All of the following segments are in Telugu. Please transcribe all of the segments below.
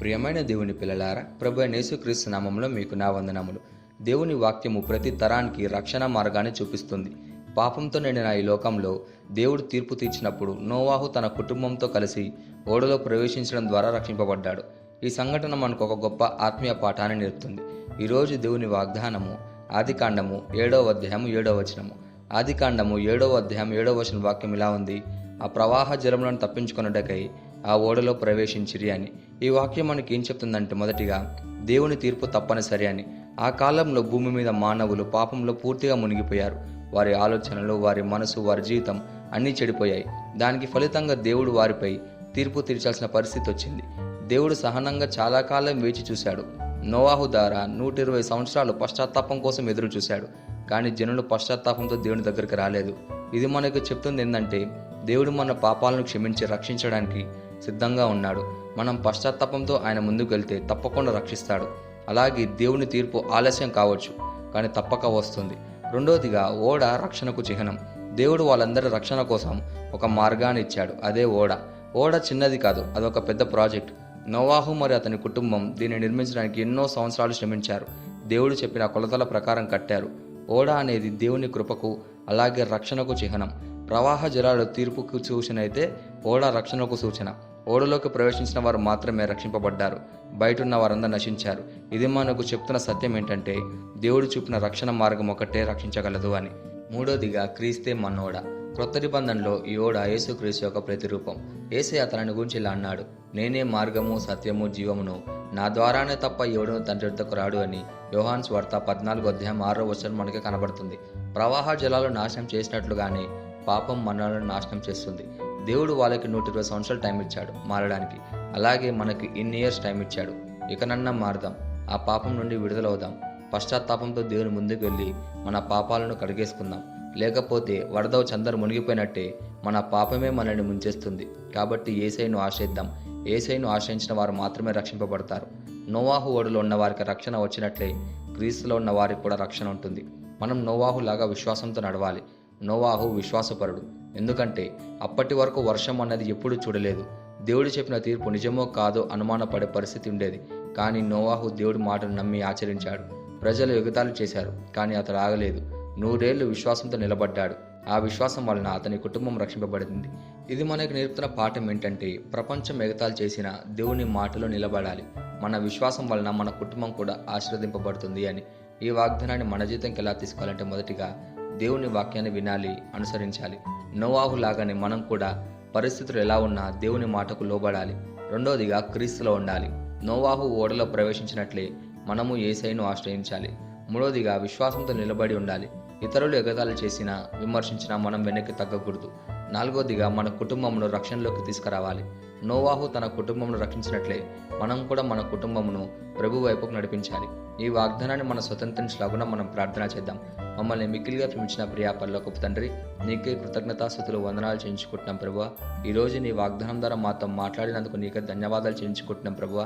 ప్రియమైన దేవుని పిల్లలారా ప్రభు అయిన యేసుక్రీస్తు నామంలో మీకు నా వందనములు. దేవుని వాక్యము ప్రతి తరానికి రక్షణ మార్గాన్ని చూపిస్తుంది. పాపంతో నిండిన ఈ లోకంలో దేవుడు తీర్పు తీర్చినప్పుడు నోవాహు తన కుటుంబంతో కలిసి ఓడలో ప్రవేశించడం ద్వారా రక్షింపబడ్డాడు. ఈ సంఘటన మనకు ఒక గొప్ప ఆత్మీయ పాఠాన్ని నేర్పుతుంది. ఈరోజు దేవుని వాగ్దానము ఆదికాండము ఏడవ అధ్యాయము ఏడవ వచనము. ఆదికాండము ఏడవ అధ్యాయం ఏడవ వచన వాక్యం ఇలా ఉంది. ఆ ప్రవాహ జలములను తప్పించుకున్నటకై ఆ ఓడలో ప్రవేశించిరి అని. ఈ వాక్యం మనకి ఏం చెప్తుందంటే మొదటిగా దేవుని తీర్పు తప్పనిసరి అని. ఆ కాలంలో భూమి మీద మానవులు పాపంలో పూర్తిగా మునిగిపోయారు. వారి ఆలోచనలు వారి మనసు వారి జీవితం అన్నీ చెడిపోయాయి. దానికి ఫలితంగా దేవుడు వారిపై తీర్పు తీర్చాల్సిన పరిస్థితి వచ్చింది. దేవుడు సహనంగా చాలా కాలం వేచి చూశాడు. నోవాహు ద్వారా నూట ఇరవై సంవత్సరాలు పశ్చాత్తాపం కోసం ఎదురు చూశాడు. కానీ జనులు పశ్చాత్తాపంతో దేవుని దగ్గరికి రాలేదు. ఇది మనకు చెప్తుంది ఏంటంటే దేవుడు మన పాపాలను క్షమించి రక్షించడానికి సిద్ధంగా ఉన్నాడు. మనం పశ్చాత్తాపంతో ఆయన ముందుకు వెళ్తే తప్పకుండా రక్షిస్తాడు. అలాగే దేవుని తీర్పు ఆలస్యం కావచ్చు కానీ తప్పక వస్తుంది. రెండవదిగా ఓడ రక్షణకు చిహ్నం. దేవుడు వాళ్ళందరి రక్షణ కోసం ఒక మార్గాన్ని ఇచ్చాడు. అదే ఓడ. ఓడ చిన్నది కాదు అదొక పెద్ద ప్రాజెక్ట్. నోవాహు మరియు అతని కుటుంబం దీన్ని నిర్మించడానికి ఎన్నో సంవత్సరాలు శ్రమించారు. దేవుడు చెప్పిన కొలతల ప్రకారం కట్టారు. ఓడ అనేది దేవుని కృపకు అలాగే రక్షణకు చిహ్నం. ప్రవాహ జలాలు తీర్పుకు సూచన అయితే ఓడ రక్షణకు సూచన. ఓడలోకి ప్రవేశించిన వారు మాత్రమే రక్షింపబడ్డారు. బయట ఉన్న వారందరూ నశించారు. ఇది మనకు చెప్తున్న సత్యం ఏంటంటే దేవుడు చూపిన రక్షణ మార్గం ఒకటే రక్షించగలదు అని. మూడోదిగా క్రీస్తే మనోడ. క్రొత్త నిబంధనలో ఈ ఓడ యేసుక్రీస్తు యొక్క ప్రతిరూపం. ఏసే అతని గురించి ఇలా అన్నాడు నేనే మార్గము సత్యము జీవమును. నా ద్వారానే తప్ప ఎవడను తండ్రి వద్దకు రాడు అని యోహాన్స్ వార్త పద్నాలుగు అధ్యాయం ఆరో వచనం మనకి కనబడుతుంది. ప్రవాహ జలాలు నాశనం చేసినట్లుగానే పాపం మనలను నాశనం చేస్తుంది. దేవుడు వాళ్ళకి నూట ఇరవై సంవత్సరాలు టైం ఇచ్చాడు మారడానికి. అలాగే మనకి ఇన్ ఇయర్స్ టైం ఇచ్చాడు? ఇకనన్నా మారదాం. ఆ పాపం నుండి విడుదలవుదాం. పశ్చాత్తాపంతో దేవుని ముందుకు వెళ్ళి మన పాపాలను కడిగేసుకుందాం. లేకపోతే వరదవ చందరు మునిగిపోయినట్టే మన పాపమే మనల్ని ముంచేస్తుంది. కాబట్టి ఏసైను ఆశ్రయిద్దాం. ఏసైను ఆశ్రయించిన వారు మాత్రమే రక్షింపబడతారు. నోవాహు ఓడులో ఉన్న వారికి రక్షణ వచ్చినట్లే క్రీస్తులో ఉన్న వారికి కూడా రక్షణ ఉంటుంది. మనం నోవాహు లాగా విశ్వాసంతో నడవాలి. నోవాహు విశ్వాసపరుడు. ఎందుకంటే అప్పటి వరకు వర్షం అన్నది ఎప్పుడూ చూడలేదు. దేవుడు చెప్పిన తీర్పు నిజమో కాదో అనుమానపడే పరిస్థితి ఉండేది. కానీ నోవాహు దేవుడి మాటను నమ్మి ఆచరించాడు. ప్రజలు ఎగతాళి చేశారు కానీ అతడు ఆగలేదు. నూరేళ్ళు విశ్వాసంతో నిలబడ్డాడు. ఆ విశ్వాసం వలన అతని కుటుంబం రక్షింపబడింది. ఇది మనకు నేర్పుతున్న పాఠం ఏంటంటే ప్రపంచం ఎగతాలు చేసిన దేవుని మాటలో నిలబడాలి. మన విశ్వాసం వలన మన కుటుంబం కూడా ఆశీర్వదింపబడుతుంది అని. ఈ వాగ్దానాన్ని మన జీవితంకి ఎలా తీసుకోవాలంటే మొదటిగా దేవుని వాక్యాన్ని వినాలి అనుసరించాలి. నోవాహు లాగానే మనం కూడా పరిస్థితులు ఎలా ఉన్నా దేవుని మాటకు లోబడాలి. రెండవదిగా క్రీస్తులో ఉండాలి. నోవాహు ఓడలో ప్రవేశించినట్లే మనము ఏసైను ఆశ్రయించాలి. మూడవదిగా విశ్వాసంతో నిలబడి ఉండాలి. ఇతరులు ఎగతాలు చేసినా విమర్శించినా మనం వెనక్కి తగ్గకూడదు. నాలుగోదిగా మన కుటుంబమును రక్షణలోకి తీసుకురావాలి. నోవాహు తన కుటుంబమును రక్షించినట్లే మనం కూడా మన కుటుంబమును ప్రభు వైపుకు నడిపించాలి. ఈ వాగ్దానాన్ని మన స్వతంత్రించలాగున మనం ప్రార్థన చేద్దాం. మమ్మల్ని మిక్కిలిగా ప్రేమించిన ప్రియా పరలోకపు తండ్రి నీకే కృతజ్ఞతాస్థుతులు వందనాలు చేయించుకుంటున్నాం ప్రభు ఈరోజు నీ వాగ్దానం ద్వారా మాతో మాట్లాడినందుకు నీకే ధన్యవాదాలు చేయించుకుంటున్నాం ప్రభు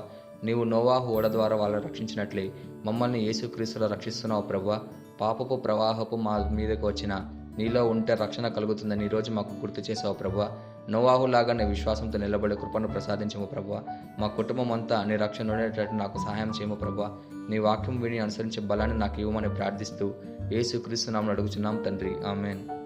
నీవు నోవాహు ఓడ ద్వారా వాళ్ళని రక్షించినట్లే మమ్మల్ని యేసుక్రీస్తులో రక్షిస్తున్నావు ప్రభు పాపపు ప్రవాహపు మా మీదకు వచ్చిన నీలో ఉంటే రక్షణ కలుగుతుందని ఈరోజు మాకు గుర్తు చేసావు ప్రభా నోవాహులాగా నీ విశ్వాసంతో నిలబడే కృపను ప్రసాదించము ప్రభువ. మా కుటుంబం అంతా నీ రక్షణ ఉండేటట్టు నాకు సహాయం చేయము ప్రభు నీ వాక్యం విని అనుసరించే బలాన్ని నాకు ఇవ్వమని ప్రార్థిస్తూ యేసుక్రీస్తు నామను అడుగుచున్నాం తండ్రి. ఆమెన్.